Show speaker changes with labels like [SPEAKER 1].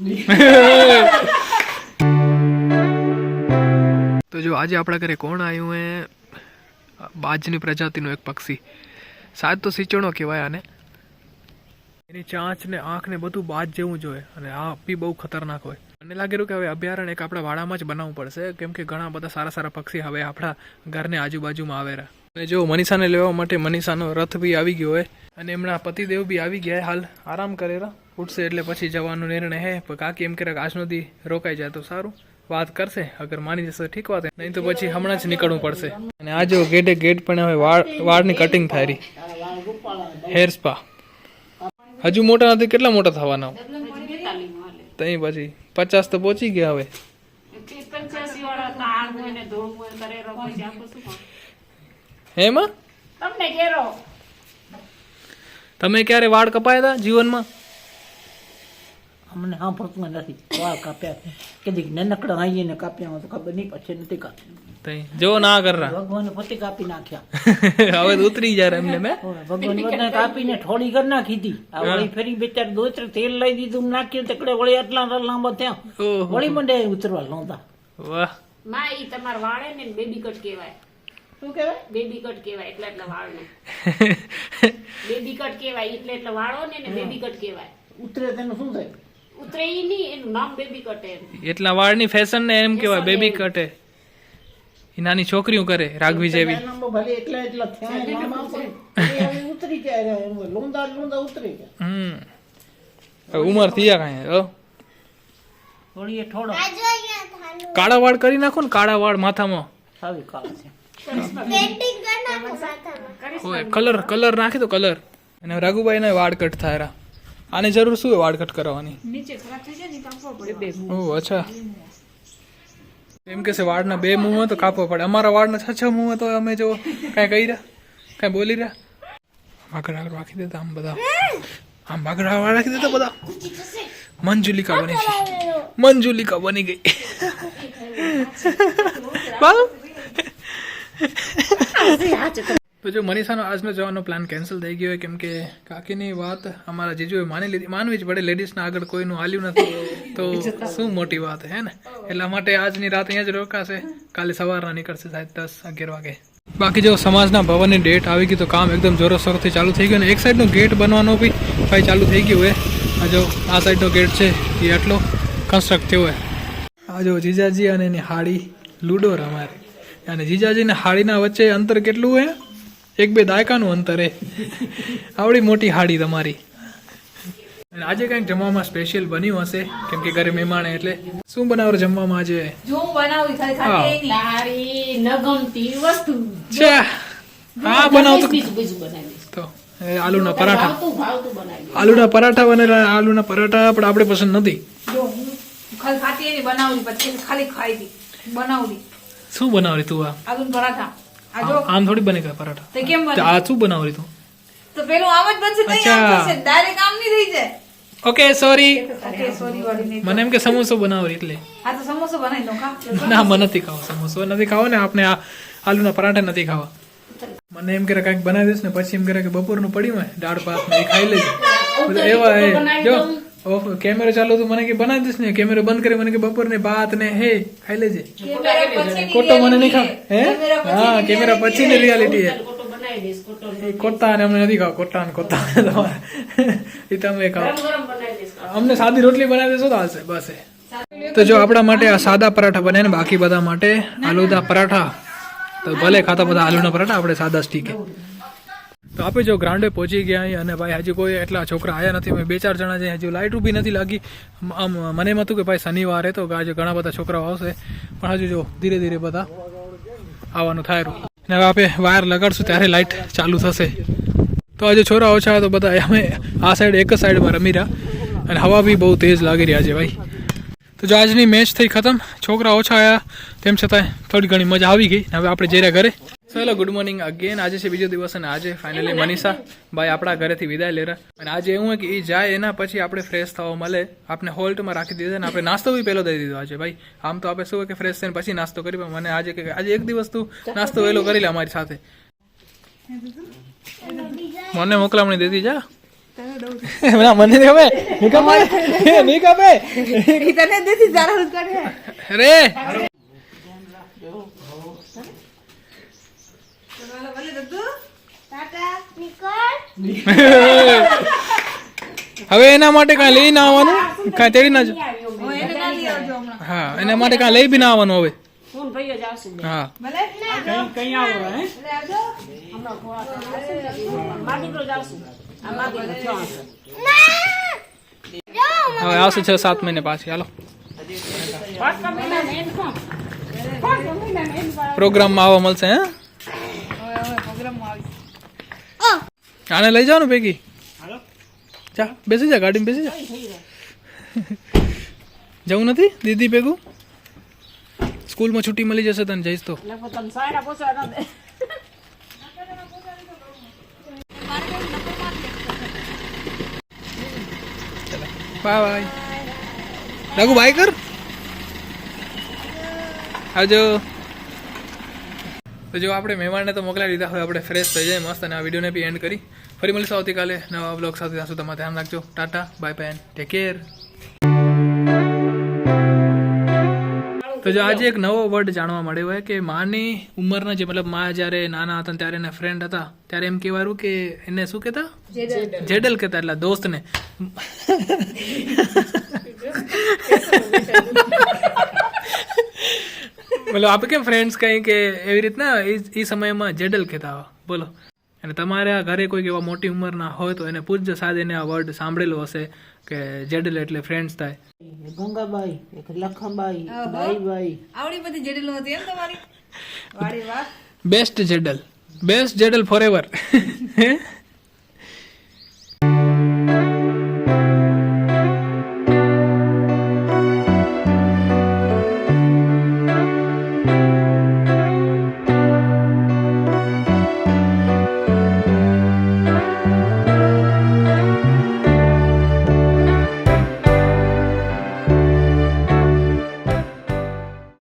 [SPEAKER 1] તો જો આજે આપણા ઘરે કોણ આવ્યું હે? બાજની પ્રજાતિનું એક પક્ષી. સાદ તો સિંચણો કહેવાય આને. એની ચાંચ ને આંખ ને બધું બાજ જેવું જોઈએ અને આ બી બહુ ખતરનાક હોય. મને લાગેલું કે હવે અભયારણ્ય એક આપણા વાડામાં જ બનાવવું પડશે, કેમ કે ઘણા બધા સારા સારા પક્ષી હવે આપણા ઘરની આજુબાજુમાં આવેરા અને જો મનીષાને લેવા માટે મનીષાનો રથ બી આવી ગયો હોય અને એમના પતિદેવ બી આવી ગયા હાલ. આરામ કરેલા ઉઠશે એટલે પછી જવાનો નિર્ણય હે. પણ કાકી એમ કરે આજનો દી રોકાઈ જાય તો સારું. વાત કરશે, અગર માની જશે ઠીક વાત નહીં તો પછી હમણાં જ નીકળવું પડશે. અને આ જો ગેટે ગેટ પણ હવે વાળ વાળની કટિંગ થાય રહી. હેર સ્પા હજુ મોટા નથી, કેટલા મોટા થવાના? તઈ પછી પચાસ તો પહોંચી ગયા હવે. હેમાં?
[SPEAKER 2] તમને ઘેરો
[SPEAKER 1] તમે ક્યારે વાળ કપાયા હતા જીવનમાં?
[SPEAKER 3] અમને સાંભળતું નથી. વાળ કાપ્યા કદી નાનકડા આવીને કાપ્યા હોય તો ખબર નહીં પછી નથી કાપ્યા.
[SPEAKER 1] જો ના કરના
[SPEAKER 3] ભગવાન પોતે કાપી નાખ્યા.
[SPEAKER 1] હવે ઉતરી જાય એમને મેં
[SPEAKER 3] ભગવાન બધા કાપીને થોડી કરી નાખી હતી. આ વળી ફરી બેચાર દોત્ર તેલ લઈ દીધું નાખ્યું તકડે વળી આટલા લાંબા થયા. વળી મંડે ઉતરવા નહોતા.
[SPEAKER 1] વાહ.
[SPEAKER 2] માં ઈ તમાર વાળે ને બેબી કટ કહેવાય.
[SPEAKER 3] શું કહેવાય?
[SPEAKER 2] બેબી કટ કહેવાય એટલે એટલે વાળ ને બેબી કટ કહેવાય એટલે એટલે વાળો ને ને બેબી કટ કહેવાય.
[SPEAKER 3] ઉતરે તેનું શું થાય?
[SPEAKER 2] ઉતરે ઈ નહીં એનું નામ બેબી કટ એમ
[SPEAKER 1] એટલા વાળની ફેશન ને એમ કહેવાય બેબી કટ. એ નાની છોકરીઓ કરે રાઘવી જેવી.
[SPEAKER 3] લાંબો ભલે એટલા એટલા થયા એ લાંબા પણ એ હવે ઉતરી જાય લોંદા લોંદા ઉતરી ગયા.
[SPEAKER 1] હમ. હવે થયા કાંઈ હો?
[SPEAKER 3] થોડો
[SPEAKER 1] કાળા વાળ કરી નાખો ને કાળા વાળ માથામાં.
[SPEAKER 3] સારી કાળ છે
[SPEAKER 1] કલર કલર નાખી દો કલર અને રાઘુભાઈ ને વાળ કટ થાય આને આની જરૂર શું હોય વાળ કટ કરાવવાની ઓહ અચ્છા. એમ કે છે વાળના બે મું હોય તો કાપવા પડે. અમારા વાળના છ છ મું હોય તો અમે જો કાંઈ કહી રહ્યા? કાંઈ બોલી રહ્યા? ભાગડા રાખી દેતા આમ બધા. આમ ભાગડા વાળ રાખી દેતા બધા. મંજુલિકા બની છે મંજુલિકા બની ગઈ. વાહ. તો જો મનીષાનો આજનો જવાનો પ્લાન કેન્સલ થઈ ગયો કેમ કે કાકીની વાત અમારા જીજુએ માની લીધી. માનવી જ પડે લેડીઝના આગળ કોઈનું હાલ્યું નથી. તો શું મોટી વાત, હે ને? એટલા માટે આજની રાત અહીંયા જ રોકાશે. કાલે સવારના નીકળશે સાહેબ દસ, અગિયાર વાગે. બાકી જો સમાજના ભવનની ડેટ આવી ગઈ, તો કામ એકદમ જોરોશોરથી ચાલુ થઈ ગયું. ને એક સાઈડનો ગેટ બનવાનો બી ભાઈ ચાલુ થઈ ગયું હે. આ જો, આ સાઈડનો ગેટ છે, એ આટલો કન્સ્ટ્રક્ટ થયો હે. આ જો જીજાજી અને એની હાડી લૂડો રમારે અને જીજાજીને હાડીના વચ્ચે અંતર કેટલું હે? એક બે દાયકાનું અંતર હે. આવડી મોટી હાડી તમારી. અને આજે કંઈક જમવામાં સ્પેશિયલ બન્યું હશે કેમ કે ઘરે મહેમાન એટલે. શું બનાવો જમવામાં આજે?
[SPEAKER 4] જો બનાવી થાય
[SPEAKER 2] તારી ન ગમતી વસ્તુ.
[SPEAKER 1] છે હા બનાવતો. તો આલુના પરાઠા. આલુના પરાઠા બનેલા આલુના પરાઠા પણ આપણે પસંદ નથી.
[SPEAKER 4] જો હું ખાલી ખાતી એની બનાવલી પછી ખાલી ખાઈ દી બનાવલી
[SPEAKER 1] શું બનાવરી તું આ?
[SPEAKER 4] આલુ પરાઠા. આ જો.
[SPEAKER 1] આમ થોડી બને કે પરાઠા?
[SPEAKER 4] તે કેમ બને?
[SPEAKER 1] આ શું બનાવરી તું?
[SPEAKER 4] તો પેલું આમ જ બનશે આમ થશે ડાયરેક્ટ આમ નહીં થઈ જાય.
[SPEAKER 1] ઓકે સોરી
[SPEAKER 4] ઓકે સોરી વાળી
[SPEAKER 1] મને એમ કે સમોસો બનાવરી એટલે.
[SPEAKER 4] આ તો સમોસો બનાવી ખા.
[SPEAKER 1] ના મને નથી ખાવો સમોસો. નથી ખાવો ને આપણે આ આલુના પરાઠા નથી ખાવા. મને એમ કરે કાંઈક બનાવી દઈશ ને પછી એમ કરે કે બપોરનું પડ્યું હોય દાળ ભાત ને ખાઈ લેજો. એવા જો. ઓફ કેમેરો ચાલુ તો મને કે બનાવી દઈશ ને. કેમેરો બંધ કરી મને કે બપોરને ભાત ને હે ખાઈ લેજે. ખોટો મને નહીં ખાવ હે?
[SPEAKER 4] કેમેરા
[SPEAKER 1] હા કેમેરા પછીની રિયાલિટી હે કોટા ને અમને નથી ખાવ કોટા ને કોટા ને તમારે. એ તમે
[SPEAKER 2] દઈશ
[SPEAKER 1] અમને સાદી રોટલી બનાવી દેશો તો હાલશે બસ તો જો આપણા માટે આ સાદા પરાઠા બને ને બાકી બધા માટે આલુના પરાઠા. તો ભલે ખાતા બધા આલુના પરાઠા આપણે સાદા સ્ટીક તો આપણે જો ગ્રાઉન્ડે પહોંચી ગયા અહીં અને ભાઈ હજી કોઈ એટલા છોકરા આવ્યા નથી. અમે બે ચાર જણા છે હજુ લાઇટ ઊભી નથી લાગી. આમ મને એમ હતું કે ભાઈ શનિવારે તો આજે ઘણા બધા છોકરાઓ આવશે. પણ હજુ જો ધીરે ધીરે બધા આવવાનું થાય રહ્યું. ને હવે આપણે વાયર લગાડશું ત્યારે લાઇટ ચાલુ થશે. તો આજે છોરા ઓછા તો બધા અમે આ સાઈડ એક જ સાઈડમાં રમી રહ્યા. અને હવા બી બહુ તેજ લાગી રહી છે ભાઈ. તો જો આજની મેચ થઈ ખતમ. છોકરા ઓછા આવ્યા તેમ છતાં થોડી ઘણી મજા આવી ગઈ. હવે આપણે જઈ રહ્યા ઘરે. ચલો ગુડ મોર્નિંગ અગેન આજે છે બીજો દિવસ અને આજે ફાઇનલી મનીષા. ભાઈ આપણા ઘરેથી વિદાય લે અને આજે એવું કે એ જાય એના પછી આપણે ફ્રેશ થવા મળે. આપણે હોલ્ટમાં રાખી દીધા અને આપણે નાસ્તો બી પહેલો દઈ દીધો આજે ભાઈ. આમ તો આપણે શું કે ફ્રેશ થઈને પછી નાસ્તો કરી પણ મને આજે કે આજે એક દિવસ તું નાસ્તો વહેલો કરી લે અમારી સાથે. મને મોકલામણી દીધી જા. ના મને નહીં ખબર. નહીં ખબર
[SPEAKER 4] તને દેતી જારા કરે
[SPEAKER 1] અરે
[SPEAKER 4] ભલે દદ્દુ
[SPEAKER 1] હવે એના માટે કાંઈ લઈ ના આવવાનું? કાંઈ તેડી ના
[SPEAKER 4] હું એને ના લઈ આવજો હમણાં.
[SPEAKER 1] હા એના માટે કાંઈ લઈ બી ના આવવાનું હવે.
[SPEAKER 2] હું.
[SPEAKER 1] હવે આવશે છ સાત મહિને પાછી હાલો. પ્રોગ્રામમાં આવવા મળશે હે
[SPEAKER 4] હવે હવે પ્રોગ્રામમાં આવી
[SPEAKER 1] આને લઈ જાઓ ને ભેગી જા બેસી જા ગાડીમાં બેસી જા જવું નથી દીદી ભેગું સ્કૂલમાં છુટ્ટી મળી જશે તને જઈશ તો
[SPEAKER 2] લગભગ તમે સાયરા પોસવા ન દે.
[SPEAKER 1] બાય બાય રઘુ બાય કર આવજો તો જો આપણે મહેમાનને તો મોકલાવી દીધા હવે આપણે ફ્રેશ થઈ જાય મસ્ત અને આ વિડીયોને બી એન્ડ કરી. ફરી મળીશું આવતીકાલે નવા બ્લોગ સાથે. ત્યાં સુધી તમારે ધ્યાન રાખજો. Tata bye bye take care તો જો આજે એક નવો વર્ડ જાણવા મળ્યો હોય કે માની ઉંમરના જે મતલબ મા જ્યારે નાના હતા ત્યારે એના ફ્રેન્ડ હતા ત્યારે એમ કહેવાયું કે એને શું કહેતા? જેડલ. કહેતા એટલે દોસ્તને. બોલો આપણે કેમ ફ્રેન્ડ્સ કંઈ કે એવી રીતના એ સમયમાં જેડલ કહેતા હોય બોલો. અને તમારે આ ઘરે કોઈક એવા મોટી ઉંમરના હોય તો એને પૂછજો સાદ એને આ વર્ડ સાંભળેલો હશે કે જેડલ એટલે ફ્રેન્ડ્સ થાય.
[SPEAKER 3] ગંગાબાઈ એક લખાબાઈ દાઈબાઈ
[SPEAKER 4] આવડી બધી જેડલો હતી એમ તમારી. વાડી વાહ
[SPEAKER 1] બેસ્ટ જેડલ. બેસ્ટ જેડલ ફોર એવર